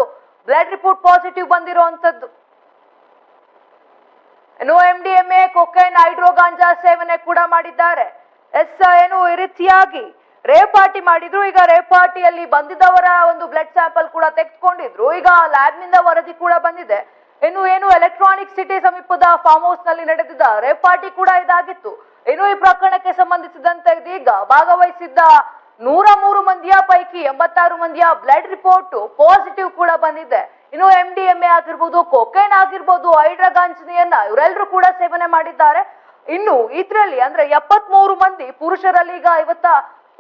ಬ್ಲಡ್ ರಿಪೋರ್ಟ್ ಪಾಸಿಟಿವ್ ಬಂದಿರುವಂತದ್ದು ಇನ್ನು ಎ ಕೊಕೈನ್ ಹೈಡ್ರೋ ಗಾಂಜಾ ಸೇವನೆ ಕೂಡ ಮಾಡಿದ್ದಾರೆ. ಎಸ್, ಏನು ಈ ರೀತಿಯಾಗಿ ರೇಪಾಟಿ ಮಾಡಿದ್ರು. ಈಗ ರೇಪಾಟಿಯಲ್ಲಿ ಬಂದಿದ್ದವರ ಒಂದು ಬ್ಲಡ್ ಸ್ಯಾಂಪಲ್ ಕೂಡ ತೆಗೆದುಕೊಂಡಿದ್ರು. ಈಗ ಲ್ಯಾಬ್ನಿಂದ ವರದಿ ಕೂಡ ಬಂದಿದೆ. ಇನ್ನು ಏನು ಎಲೆಕ್ಟ್ರಾನಿಕ್ ಸಿಟಿ ಸಮೀಪದ ಫಾರ್ಮ್ ಹೌಸ್ನಲ್ಲಿ ನಡೆದಿದ್ದ ರೇಪ್ ಪಾರ್ಟಿ ಕೂಡ ಇದಾಗಿತ್ತು. ಇನ್ನು ಈ ಪ್ರಕರಣಕ್ಕೆ ಸಂಬಂಧಿಸಿದಂತೆ ಇದೀಗ ಭಾಗವಹಿಸಿದ್ದ ನೂರ ಮೂರು ಮಂದಿಯ ಪೈಕಿ ಎಂಬತ್ತಾರು ಮಂದಿಯ ಬ್ಲಡ್ ರಿಪೋರ್ಟ್ ಪಾಸಿಟಿವ್ ಕೂಡ ಬಂದಿದೆ. ಇನ್ನು ಎಂ ಡಿ ಎಂ ಎ ಆಗಿರ್ಬೋದು ಕೊಕೇನ್ ಆಗಿರ್ಬೋದು, ಹೈಡ್ರಗಾಂಜನಿಯನ್ನ ಇವರೆಲ್ಲರೂ ಕೂಡ ಸೇವನೆ ಮಾಡಿದ್ದಾರೆ. ಇನ್ನು ಇದರಲ್ಲಿ ಅಂದ್ರೆ ಎಪ್ಪತ್ಮೂರು ಮಂದಿ ಪುರುಷರಲ್ಲಿ ಈಗ ಇವತ್ತ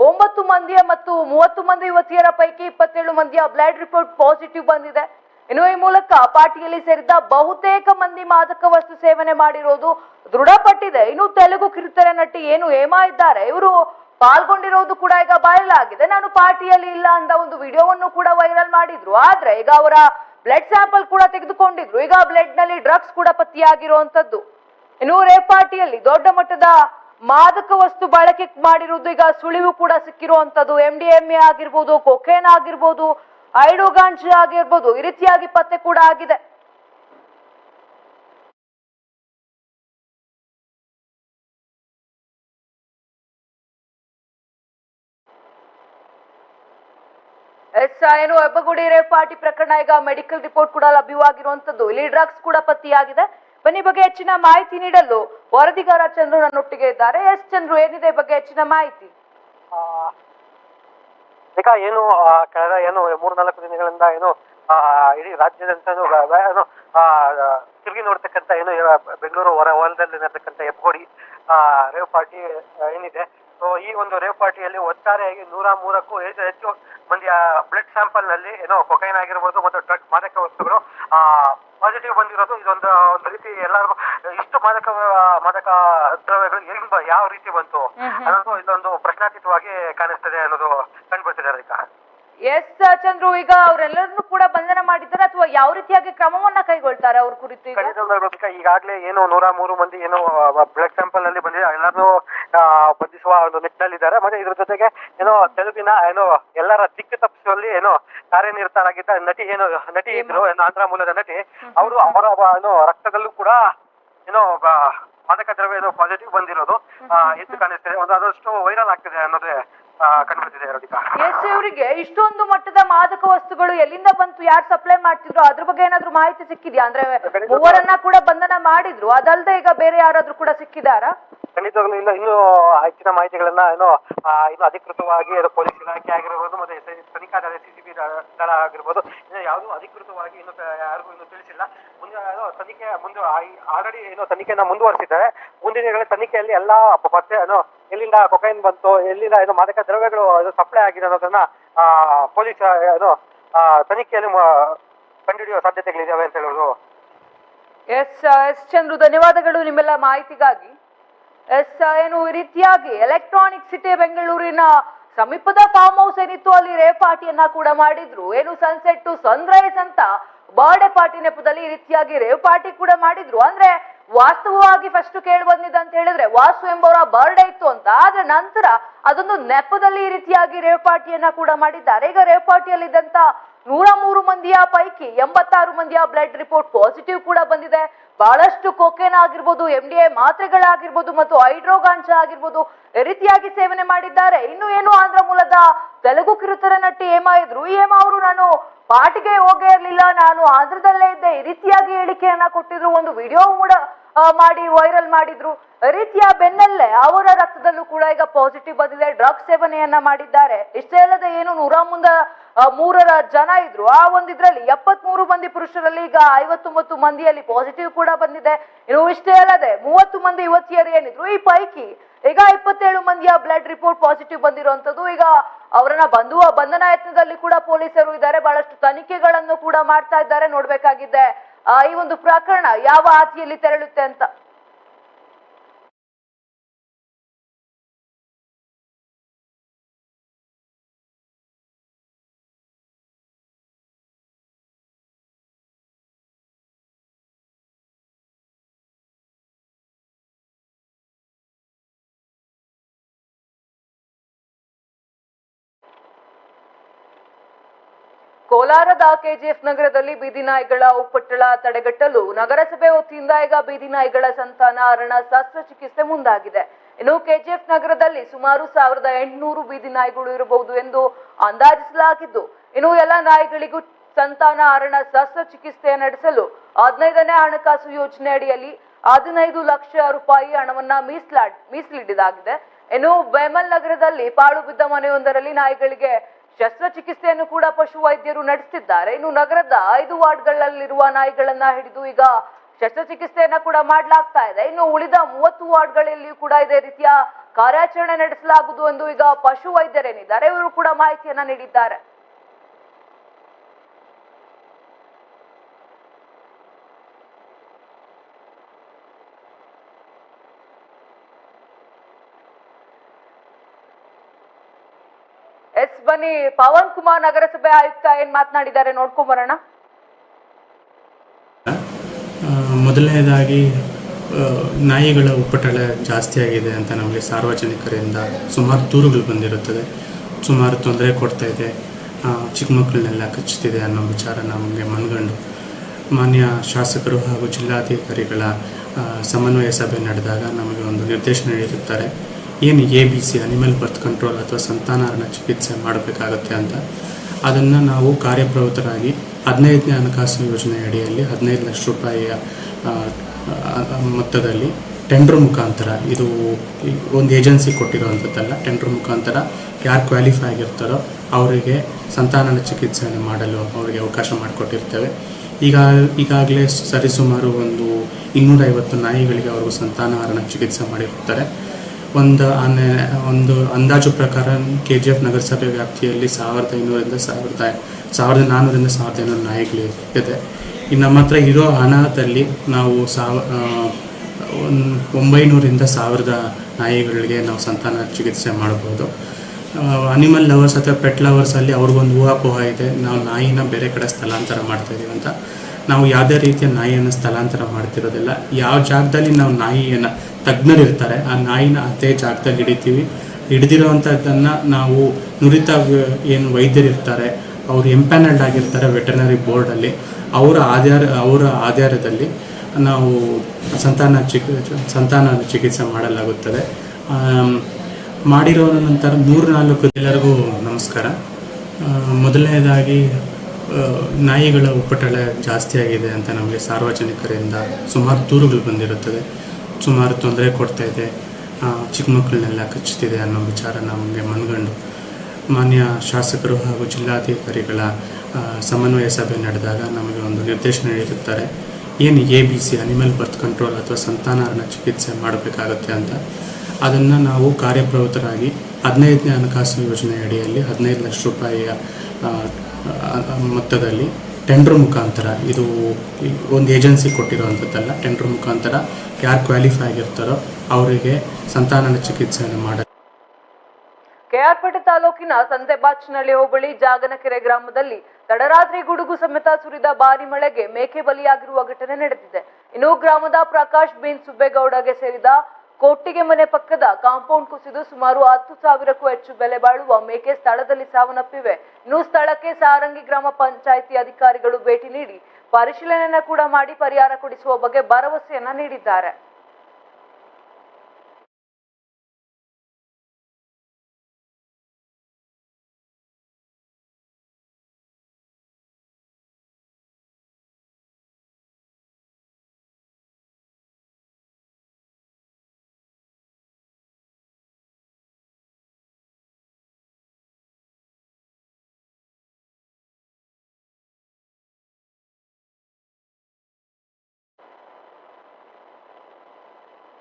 ಒಂಬತ್ತು ಮಂದಿಯ ಮತ್ತು ಮೂವತ್ತು ಮಂದಿ ಯುವತಿಯರ ಪೈಕಿ ಇಪ್ಪತ್ತೇಳು ಮಂದಿಯ ಬ್ಲಡ್ ರಿಪೋರ್ಟ್ ಪಾಸಿಟಿವ್ ಬಂದಿದೆ. ಇನ್ನು ಈ ಮೂಲಕ ಪಾರ್ಟಿಯಲ್ಲಿ ಸೇರಿದ್ದ ಬಹುತೇಕ ಮಂದಿ ಮಾದಕ ವಸ್ತು ಸೇವನೆ ಮಾಡಿರೋದು ದೃಢಪಟ್ಟಿದೆ. ಇನ್ನು ತೆಲುಗು ಕಿರುತೆರೆ ನಟಿ ಏನು ಹೇಮಾ ಇದ್ದಾರೆ. ಇವರು ಪಾಲ್ಗೊಂಡಿರೋದು ಕೂಡ ಈಗ ಬಯಲಾಗಿದೆ ನಾನು ಪಾರ್ಟಿಯಲ್ಲಿ ಇಲ್ಲ ಅಂತ ಒಂದು ವಿಡಿಯೋವನ್ನು ಕೂಡ ವೈರಲ್ ಮಾಡಿದ್ರು. ಆದ್ರೆ ಈಗ ಅವರ ಬ್ಲಡ್ ಸ್ಯಾಂಪಲ್ ಕೂಡ ತೆಗೆದುಕೊಂಡಿದ್ರು. ಈಗ ಬ್ಲಡ್ನಲ್ಲಿ ಡ್ರಗ್ಸ್ ಕೂಡ ಪತ್ತೆಯಾಗಿರುವಂತದ್ದು ಇನ್ನು ರೇಪ್ ಪಾರ್ಟಿಯಲ್ಲಿ ದೊಡ್ಡ ಮಟ್ಟದ ಮಾದಕ ವಸ್ತು ಬಳಕೆ ಮಾಡಿರುವುದು ಈಗ ಸುಳಿವು ಕೂಡ ಸಿಕ್ಕಿರುವಂತದ್ದು ಎಂ ಡಿ ಎಂ ಎ ಆಗಿರ್ಬೋದು ಕೊಕೇನ್ ಆಗಿರ್ಬೋದು ಐಡೋಗಾಂಜ್ ಆಗಿರ್ಬೋದು, ಈ ರೀತಿಯಾಗಿ ಪತ್ತೆ ಕೂಡ ಆಗಿದೆ. ಎಸ್ ಏನು ಹೆಬ್ಬಗುಡಿ ಪಾರ್ಟಿ ಪ್ರಕರಣ ಈಗ ಮೆಡಿಕಲ್ ರಿಪೋರ್ಟ್ ಕೂಡ ಲಭ್ಯವಾಗಿರುವಂತದ್ದು ಇಲ್ಲಿ ಡ್ರಗ್ಸ್ ಕೂಡ ಪತ್ತೆಯಾಗಿದೆ. ಬನ್ನಿ ಬಗ್ಗೆ ಹೆಚ್ಚಿನ ಮಾಹಿತಿ ನೀಡಲು ವರದಿಗಾರ ಚಂದ್ರು ನನ್ನೊಟ್ಟಿಗೆ ಇದ್ದಾರೆ. ಎಸ್ ಚಂದ್ರು, ಏನಿದೆ ಬಗ್ಗೆ ಹೆಚ್ಚಿನ ಮಾಹಿತಿ? ಈಗ ಏನು ಕಳೆದ ಏನು ಮೂರ್ನಾಲ್ಕು ದಿನಗಳಿಂದ ಏನು ಇಡೀ ರಾಜ್ಯದಂತ ಏನು ತಿರುಗಿ ನೋಡ್ತಕ್ಕಂತ ಏನು ಬೆಂಗಳೂರು ಹೊರ ವಲಯದಲ್ಲಿ ಎಪ್ಪೋಡಿ ಆ ರೇವ್ ಪಾರ್ಟಿ ಏನಿದೆ ಈ ಒಂದು ರೇವ್ ಪಾರ್ಟಿಯಲ್ಲಿ ಒಟ್ಟಾರೆಯಾಗಿ ನೂರ ಮೂರಕ್ಕೂ ಹೆಚ್ಚು ಹೆಚ್ಚು ಮಂದಿಯ ಬ್ಲಡ್ ಸ್ಯಾಂಪಲ್ನಲ್ಲಿ ಏನೋ ಕೊಕೈನ್ ಆಗಿರ್ಬೋದು ಮತ್ತು ಡ್ರಗ್ ಮಾದಕ ವಸ್ತುಗಳು ಪಾಸಿಟಿವ್ ಬಂದಿರೋದು. ಇದೊಂದು ಒಂದು ರೀತಿ ಎಲ್ಲರಿಗೂ ಇಷ್ಟು ಮಾದಕ ಮಾದಕ ದ್ರವ್ಯಗಳು ಹೆಂಗ್ ಯಾವ ರೀತಿ ಬಂತು ಅನ್ನೋದು ಇದೊಂದು ಪ್ರಶ್ನಾತೀತವಾಗಿ ಕಾಣಿಸ್ತದೆ ಅನ್ನೋದು ಕಂಡುಬರ್ತಿದೆ ಅದಕ್ಕೆ ಎಸ್ ಚಂದ್ರು ಈಗ ಅವರೆಲ್ಲರನ್ನು ಕೂಡ ಬಂಧನ ಮಾಡಿದ್ದಾರೆ ಅಥವಾ ಯಾವ ರೀತಿಯಾಗಿ ಕ್ರಮವನ್ನ ಕೈಗೊಳ್ತಾರೆ ಅವ್ರ ಕುರಿತು ಈಗಾಗಲೇ ಏನು ನೂರ ಮೂರು ಮಂದಿ ಏನು ಬ್ಲಡ್ ಸ್ಯಾಂಪಲ್ನಲ್ಲಿ ಬಂದಿದೆ. ಎಲ್ಲರನ್ನೂ ಆ, ಬಂಧಿಸುವ ಒಂದು ನಿಟ್ಟಿನಲ್ಲಿದ್ದಾರೆ. ಮತ್ತೆ ಇದ್ರ ಜೊತೆಗೆ ಏನೋ ತೆಲುಗಿನ ಏನೋ ಎಲ್ಲರ ದಿಕ್ಕು ತಪ್ಪಿಸುವಲ್ಲಿ ಏನೋ ಕಾರ್ಯನಿರತರಾಗಿದ್ದ ನಟಿ ಏನು ನಟಿ ಇದ್ರು ಏನೋ ಆಂಧ್ರ ಮೂಲದ ನಟಿ. ಅವರು ಅವರ ಏನೋ ರಕ್ತದಲ್ಲೂ ಕೂಡ ಏನೋ ಮಾದಕ ದ್ರವ್ಯ ಏನೋ ಪಾಸಿಟಿವ್ ಬಂದಿರೋದು. ಎದ್ದು ಕಾಣಿಸ್ತಿದೆ. ಒಂದು ಆದಷ್ಟು ವೈರಲ್ ಆಗ್ತಿದೆ ಅನ್ನೋದೇ ಎಸ್ ಇವರಿಗೆ ಇಷ್ಟೊಂದು ಮಟ್ಟದ ಮಾದಕ ವಸ್ತುಗಳು ಎಲ್ಲಿಂದ ಬಂತು ಯಾರು ಸಪ್ಲೈ ಮಾಡ್ತಿದ್ರು ಅದ್ರ ಬಗ್ಗೆ ಏನಾದ್ರು ಮಾಹಿತಿ ಸಿಕ್ಕಿದ್ಯಾ? ಅಂದ್ರೆ ಮೂವರನ್ನ ಕೂಡ ಬಂಧನ ಮಾಡಿದ್ರು ಅದಲ್ದೆ ಈಗ ಬೇರೆ ಯಾರಾದ್ರೂ ಕೂಡ ಸಿಕ್ಕಿದಾರಾ ಖಂಡಿತವಾಗ್ಲೂ ಇಲ್ಲ. ಇನ್ನೂ ಹೆಚ್ಚಿನ ಮಾಹಿತಿಗಳನ್ನ ಏನು ಇನ್ನು ಅಧಿಕೃತವಾಗಿ ಅದು ಪೊಲೀಸ್ ಇಲಾಖೆ ಆಗಿರ್ಬೋದು ಮತ್ತೆ ತನಿಖಾ ದಳ ಸಿಸಿಬಿ ದಳ ಆಗಿರ್ಬೋದು ಇನ್ನು ಯಾವುದು ಅಧಿಕೃತವಾಗಿ ಇನ್ನು ಯಾರಿಗೂ ಇನ್ನು ತಿಳಿಸಿಲ್ಲ. ಮುಂದೆ ತನಿಖೆ ಮುಂದೆ ಆಲ್ರೆಡಿ ಏನೋ ತನಿಖೆಯನ್ನ ಮುಂದುವರಿಸಿದ್ದಾರೆ. ಮುಂದಿನ ತನಿಖೆಯಲ್ಲಿ ಎಲ್ಲಾ ಮತ್ತೆ ಪತ್ತೆ ಏನೋ ಎಲ್ಲಿಂದ ಕೊಕೈನ್ ಬಂತು, ಎಲ್ಲಿಂದ ಏನು ಮಾದಕ ದ್ರವ್ಯಗಳು ಸಪ್ಲೈ ಆಗಿದೆ ಅನ್ನೋದನ್ನ ಪೊಲೀಸ್ ಏನು ತನಿಖೆಯಲ್ಲಿ ಕಂಡುಹಿಡಿಯುವ ಸಾಧ್ಯತೆಗಳಿದಾವೆ ಅಂತ ಹೇಳೋದು ಎಸ್ ಎಸ್ ಚಂದ್ರು, ಧನ್ಯವಾದಗಳು ನಿಮ್ಮೆಲ್ಲ ಮಾಹಿತಿಗಾಗಿ. ಎಸ್ ಏನು ಈ ರೀತಿಯಾಗಿ ಎಲೆಕ್ಟ್ರಾನಿಕ್ ಸಿಟಿ ಬೆಂಗಳೂರಿನ ಸಮೀಪದ ಫಾರ್ಮ್ ಹೌಸ್ ಏನಿತ್ತು, ಅಲ್ಲಿ ರೇ ಪಾರ್ಟಿಯನ್ನ ಕೂಡ ಮಾಡಿದ್ರು. ಏನು ಸನ್ಸೆಟ್ ಟು ಸನ್ರೈಸ್ ಅಂತ ಬರ್ಡೇ ಪಾರ್ಟಿ ನೆಪದಲ್ಲಿ ಈ ರೀತಿಯಾಗಿ ರೇವ್ ಪಾರ್ಟಿ ಕೂಡ ಮಾಡಿದ್ರು. ಅಂದ್ರೆ ವಾಸ್ತವವಾಗಿ ಫಸ್ಟ್ ಕೇಳಿ ಬಂದಿದೆ ಅಂತ ಹೇಳಿದ್ರೆ ವಾಸು ಎಂಬವರ ಬರ್ಡೇ ಇತ್ತು ಅಂತ. ಆದ್ರೆ ನಂತರ ಅದೊಂದು ನೆಪದಲ್ಲಿ ಈ ರೀತಿಯಾಗಿ ರೇವ್ ಪಾರ್ಟಿಯನ್ನ ಕೂಡ ಮಾಡಿದ್ದಾರೆ. ಈಗ ರೇವ್ ಪಾರ್ಟಿಯಲ್ಲಿ ಇದ್ದಂತ ನೂರ ಮೂರು ಮಂದಿಯ ಪೈಕಿ ಎಂಬತ್ತಾರು ಮಂದಿಯ ಬ್ಲಡ್ ರಿಪೋರ್ಟ್ ಪಾಸಿಟಿವ್ ಕೂಡ ಬಂದಿದೆ. ಬಹಳಷ್ಟು ಕೊಕೇನ್ ಆಗಿರ್ಬೋದು ಎಂ ಡಿ ಎ ಮಾತ್ರೆಗಳಾಗಿರ್ಬೋದು ಮತ್ತು ಹೈಡ್ರೋಗಾಂಚ ಆಗಿರ್ಬೋದು ಈ ರೀತಿಯಾಗಿ ಸೇವನೆ ಮಾಡಿದ್ದಾರೆ. ಇನ್ನು ಏನು ಆಂಧ್ರ ಮೂಲದ ತೆಲುಗು ಕಿರುತರ ನಟಿ ಹೇಮಾ ಇದ್ರು. ಈ ಅವರು ನಾನು ಪಾಟಿಗೆ ಹೋಗೇ ಇರಲಿಲ್ಲ. ನಾನು ಆಂಧ್ರದಲ್ಲೇ ಇದ್ದೆ. ಈ ರೀತಿಯಾಗಿ ಹೇಳಿಕೆಯನ್ನ ಕೊಟ್ಟಿದ್ರು. ಒಂದು ವಿಡಿಯೋ ಕೂಡ ಮಾಡಿ ವೈರಲ್ ಮಾಡಿದ್ರು. ರೀತಿಯ ಬೆನ್ನಲ್ಲೇ ಅವರ ರಕ್ತದಲ್ಲೂ ಕೂಡ ಈಗ ಪಾಸಿಟಿವ್ ಬಂದಿದೆ. ಡ್ರಗ್ ಸೇವನೆಯನ್ನ ಮಾಡಿದ್ದಾರೆ. ಇಷ್ಟೇ ಅಲ್ಲದೆ ಏನು ನೂರ ಮುಂದ ಮೂರರ ಜನ ಇದ್ರು. ಆ ಒಂದಿದ್ರಲ್ಲಿ ಎಪ್ಪತ್ ಮೂರು ಮಂದಿ ಪುರುಷರಲ್ಲಿ ಈಗ ಐವತ್ತೊಂಬತ್ತು ಮಂದಿಯಲ್ಲಿ ಪಾಸಿಟಿವ್ ಕೂಡ ಬಂದಿದೆ. ಇನ್ನು ಇಷ್ಟೇ ಅಲ್ಲದೆ ಮೂವತ್ತು ಮಂದಿ ಯುವತಿಯರು ಏನಿದ್ರು, ಈ ಪೈಕಿ ಈಗ ಇಪ್ಪತ್ತೇಳು ಮಂದಿಯ ಬ್ಲಡ್ ರಿಪೋರ್ಟ್ ಪಾಸಿಟಿವ್ ಬಂದಿರುವಂತದ್ದು ಈಗ ಅವರನ್ನ ಬಂಧುವ ಬಂಧನ ಯತ್ನದಲ್ಲಿ ಕೂಡ ಪೊಲೀಸರು ಇದ್ದಾರೆ. ಬಹಳಷ್ಟು ತನಿಖೆಗಳನ್ನು ಕೂಡ ಮಾಡ್ತಾ ಇದ್ದಾರೆ. ನೋಡ್ಬೇಕಾಗಿದೆ. ಈ ಒಂದು ಪ್ರಕರಣ ಯಾವ ಹಾದಿಯಲ್ಲಿ ತೆರಳುತ್ತೆ ಅಂತ. ಕೋಲಾರದ ಕೆಜಿಎಫ್ ನಗರದಲ್ಲಿ ಬೀದಿ ನಾಯಿಗಳ ಉಪ್ಪಟ್ಟಳ ತಡೆಗಟ್ಟಲು ನಗರಸಭೆ ವತಿಯಿಂದ ಈಗ ಬೀದಿ ನಾಯಿಗಳ ಸಂತಾನ ಹರಣ ಶಸ್ತ್ರಚಿಕಿತ್ಸೆ ಮುಂದಾಗಿದೆ. ಇನ್ನು ಕೆಜಿಎಫ್ ನಗರದಲ್ಲಿ ಸುಮಾರು ಸಾವಿರದ ಎಂಟುನೂರು ಬೀದಿ ನಾಯಿಗಳು ಇರಬಹುದು ಎಂದು ಅಂದಾಜಿಸಲಾಗಿದ್ದು, ಇನ್ನು ಎಲ್ಲ ನಾಯಿಗಳಿಗೂ ಸಂತಾನ ಹರಣ ಶಸ್ತ್ರಚಿಕಿತ್ಸೆ ನಡೆಸಲು ಹದಿನೈದನೇ ಹಣಕಾಸು ಯೋಜನೆ ಅಡಿಯಲ್ಲಿ ಹದಿನೈದು ಲಕ್ಷ ರೂಪಾಯಿ ಹಣವನ್ನ ಮೀಸಲಾ ಮೀಸಲಿಡಲಾಗಿದೆ. ಇನ್ನು ಬೇಮಲ್ ನಗರದಲ್ಲಿ ಪಾಳು ಬಿದ್ದ ಮನೆಯೊಂದರಲ್ಲಿ ನಾಯಿಗಳಿಗೆ ಶಸ್ತ್ರಚಿಕಿತ್ಸೆಯನ್ನು ಕೂಡ ಪಶು ವೈದ್ಯರು ನಡೆಸುತ್ತಿದ್ದಾರೆ ಇನ್ನು ನಗರದ ಐದು ವಾರ್ಡ್ಗಳಲ್ಲಿರುವ ನಾಯಿಗಳನ್ನ ಹಿಡಿದು ಈಗ ಶಸ್ತ್ರಚಿಕಿತ್ಸೆಯನ್ನ ಕೂಡ ಮಾಡಲಾಗ್ತಾ ಇದೆ. ಇನ್ನು ಉಳಿದ ಮೂವತ್ತು ವಾರ್ಡ್ಗಳಲ್ಲಿ ಕೂಡ ಇದೇ ರೀತಿಯ ಕಾರ್ಯಾಚರಣೆ ನಡೆಸಲಾಗುವುದು ಎಂದು ಈಗ ಪಶು ವೈದ್ಯರೇನಿದ್ದಾರೆ, ಇವರು ಕೂಡ ಮಾಹಿತಿಯನ್ನ ನೀಡಿದ್ದಾರೆ ಎಸ್ ಬನ್ನಿ, ಪವನ್ ಕುಮಾರ್ ನಗರಸಭೆ ಆಯುಕ್ತ ಏನ್ ಮಾತನಾಡಿದ್ದಾರೆ ನೋಡ್ಕೊಂಡ್ ಬರೋಣ. ಮೊದಲನೇದಾಗಿ ನಾಯಿಗಳ ಉಪ್ಪಟಳ ಜಾಸ್ತಿ ಆಗಿದೆ ಅಂತ ನಮಗೆ ಸಾರ್ವಜನಿಕರಿಂದ ಸುಮಾರು ದೂರುಗಳು ಬಂದಿರುತ್ತದೆ. ಸುಮಾರು ತೊಂದರೆ ಕೊಡ್ತಾ ಇದೆ. ಚಿಕ್ಕ ಮಕ್ಕಳನ್ನೆಲ್ಲ ಕಚ್ಚುತ್ತಿದೆ ಅನ್ನೋ ವಿಚಾರ ನಮಗೆ ಮನಗಂಡು. ಮಾನ್ಯ ಶಾಸಕರು ಹಾಗೂ ಜಿಲ್ಲಾಧಿಕಾರಿಗಳ ಸಮನ್ವಯ ಸಭೆ ನಡೆದಾಗ ನಮಗೆ ಒಂದು ನಿರ್ದೇಶನ ನೀಡಿರುತ್ತಾರೆ ಏನು A B C animal birth control ಅಥವಾ ಸಂತಾನಹರಣ ಚಿಕಿತ್ಸೆ ಮಾಡಬೇಕಾಗತ್ತೆ ಅಂತ, ಅದನ್ನು ನಾವು ಕಾರ್ಯಪ್ರವೃತ್ತರಾಗಿ ಹದಿನೈದನೇ ಹಣಕಾಸು ಯೋಜನೆ ಅಡಿಯಲ್ಲಿ ಹದಿನೈದು ಲಕ್ಷ ರೂಪಾಯಿಯ ಮೊತ್ತದಲ್ಲಿ ಟೆಂಡರ್ ಮುಖಾಂತರ, ಇದು ಒಂದು ಏಜೆನ್ಸಿ ಕೊಟ್ಟಿರುವಂಥದ್ದಲ್ಲ ಟೆಂಡರ್ ಮುಖಾಂತರ ಯಾರು ಕ್ವಾಲಿಫೈ ಆಗಿರ್ತಾರೋ ಅವರಿಗೆ ಸಂತಾನದ ಚಿಕಿತ್ಸೆಯನ್ನು ಮಾಡಲು ಅವರಿಗೆ ಅವಕಾಶ ಮಾಡಿಕೊಟ್ಟಿರ್ತೇವೆ. ಈಗ, ಈಗಾಗಲೇ ಸರಿಸುಮಾರು ಒಂದು ಇನ್ನೂರೈವತ್ತು ನಾಯಿಗಳಿಗೆ ಅವರು ಸಂತಾನಹರಣ ಚಿಕಿತ್ಸೆ ಮಾಡಿರ್ತಾರೆ. ಒಂದು ಆನೆ, ಒಂದು ಅಂದಾಜು ಪ್ರಕಾರ ಕೆ ಜಿ ಎಫ್ ನಗರಸಭೆ ವ್ಯಾಪ್ತಿಯಲ್ಲಿ ಸಾವಿರದ ಐನೂರಿಂದ ಸಾವಿರದ ಸಾವಿರದ ನಾನ್ನೂರಿಂದ ಸಾವಿರದ ಐನೂರು ನಾಯಿಗಳು ಇದೆ. ಇನ್ನು ನಮ್ಮ ಹತ್ರ ಇರೋ ಹಣದಲ್ಲಿ ನಾವು ಸಾವ ಒಂಬೈನೂರಿಂದ ಸಾವಿರದ ನಾಯಿಗಳಿಗೆ ನಾವು ಸಂತಾನ ಚಿಕಿತ್ಸೆ ಮಾಡ್ಬೋದು. ಅನಿಮಲ್ ಲವರ್ಸ್ ಅಥವಾ ಪೆಟ್ ಲವರ್ಸಲ್ಲಿ ಅವ್ರಿಗೊಂದು ಊಹಾಪೋಹ ಇದೆ. ನಾವು ನಾಯಿನ ಬೇರೆ ಕಡೆ ಸ್ಥಳಾಂತರ ಮಾಡ್ತಾ ಇದೀವಿ ಅಂತ. ನಾವು ಯಾವುದೇ ರೀತಿಯ ನಾಯಿಯನ್ನು ಸ್ಥಳಾಂತರ ಮಾಡ್ತಿರೋದಿಲ್ಲ. ಯಾವ ಜಾಗದಲ್ಲಿ ನಾವು ನಾಯಿಯನ್ನು ತಜ್ಞರಿರ್ತಾರೆ, ಆ ನಾಯಿನ ಅದೇ ಜಾಗದಲ್ಲಿ ಹಿಡಿತೀವಿ. ಹಿಡಿದಿರೋವಂಥದ್ದನ್ನು ನಾವು ನುರಿತ ಏನು ವೈದ್ಯರಿರ್ತಾರೆ, ಅವರು ಎಂಪ್ಯಾನಲ್ಡ್ ಆಗಿರ್ತಾರೆ ವೆಟರ್ನರಿ ಬೋರ್ಡಲ್ಲಿ ಅವರ ಆಧಾರ, ಅವರ ಆಧಾರದಲ್ಲಿ ನಾವು ಸಂತಾನ ಚಿಕಿ ಸಂತಾನ ಚಿಕಿತ್ಸೆ ಮಾಡಲಾಗುತ್ತದೆ. ಮಾಡಿರೋ ನಂತರ ಮೂರು ನಾಲ್ಕು ಎಲ್ಲರಿಗೂ ನಮಸ್ಕಾರ. ಮೊದಲನೇದಾಗಿ ನಾಯಿಗಳ ಉಪ್ಪಟಳ ಜಾಸ್ತಿ ಆಗಿದೆ ಅಂತ ನಮಗೆ ಸಾರ್ವಜನಿಕರಿಂದ ಸುಮಾರು ದೂರುಗಳು ಬಂದಿರುತ್ತದೆ. ಸುಮಾರು ತೊಂದರೆ ಕೊಡ್ತಾ ಇದೆ. ಚಿಕ್ಕ ಮಕ್ಕಳನ್ನೆಲ್ಲ ಕಚ್ಚುತ್ತಿದೆ ಅನ್ನೋ ವಿಚಾರ ನಮಗೆ ಮನಗಂಡು. ಮಾನ್ಯ ಶಾಸಕರು ಹಾಗೂ ಜಿಲ್ಲಾಧಿಕಾರಿಗಳ ಸಮನ್ವಯ ಸಭೆ ನಡೆದಾಗ ನಮಗೆ ಒಂದು ನಿರ್ದೇಶನ ನೀಡಿರುತ್ತಾರೆ. ಏನು A B C, animal birth control ಅಥವಾ ಸಂತಾನಹರಣ ಚಿಕಿತ್ಸೆ ಮಾಡಬೇಕಾಗುತ್ತೆ ಅಂತ. ಅದನ್ನು ನಾವು ಕಾರ್ಯಪ್ರವೃತ್ತರಾಗಿ ಹದಿನೈದನೇ ಹಣಕಾಸು ಯೋಜನೆ ಅಡಿಯಲ್ಲಿ ಹದಿನೈದು ಲಕ್ಷ ರೂಪಾಯಿಯ ಮೊತ್ತದಲ್ಲಿ ಟೆಂಡರ್ ಮುಖಾಂತರ, ಇದು ಒಂದು ಏಜೆನ್ಸಿ ಕೊಟ್ಟಿರುವಂಥದ್ದಲ್ಲ ಟೆಂಡರ್ ಮುಖಾಂತರ ಯಾರು ಕ್ವಾಲಿಫೈ ಆಗಿರ್ತಾರೋ ಅವರಿಗೆ ಸಂತಾನನ ಚಿಕಿತ್ಸೆಯನ್ನು ಮಾಡ ಕೆಆರ್ಪೇಟೆ ತಾಲೂಕಿನ ಸಂತೆಬಾಚ್ನಳ್ಳಿ ಹೋಬಳಿ ಜಾಗನಕೆರೆ ಗ್ರಾಮದಲ್ಲಿ ತಡರಾತ್ರಿ ಗುಡುಗು ಸಮೇತ ಸುರಿದ ಭಾರಿ ಮಳೆಗೆ ಮೇಕೆ ಬಲಿಯಾಗಿರುವ ಘಟನೆ ನಡೆದಿದೆ. ಇನ್ನು ಗ್ರಾಮದ ಪ್ರಕಾಶ್ ಬೀನ್ ಸುಬ್ಬೇಗೌಡಗೆ ಸೇರಿದ ಕೊಟ್ಟಿಗೆ ಮನೆ ಪಕ್ಕದ ಕಾಂಪೌಂಡ್ ಕುಸಿದು ಸುಮಾರು ಹತ್ತು ಸಾವಿರಕ್ಕೂ ಹೆಚ್ಚು ಬೆಲೆ ಬಾಳುವ ಮೇಕೆ ಸ್ಥಳದಲ್ಲಿ ಸಾವನ್ನಪ್ಪಿವೆ. ಇನ್ನು ಸ್ಥಳಕ್ಕೆ ಸಾರಂಗಿ ಗ್ರಾಮ ಪಂಚಾಯಿತಿ ಅಧಿಕಾರಿಗಳು ಭೇಟಿ ನೀಡಿ ಪರಿಶೀಲನೆಯನ್ನ ಕೂಡ ಮಾಡಿ ಪರಿಹಾರ ಕೊಡಿಸುವ ಬಗ್ಗೆ ಭರವಸೆಯನ್ನ ನೀಡಿದ್ದಾರೆ.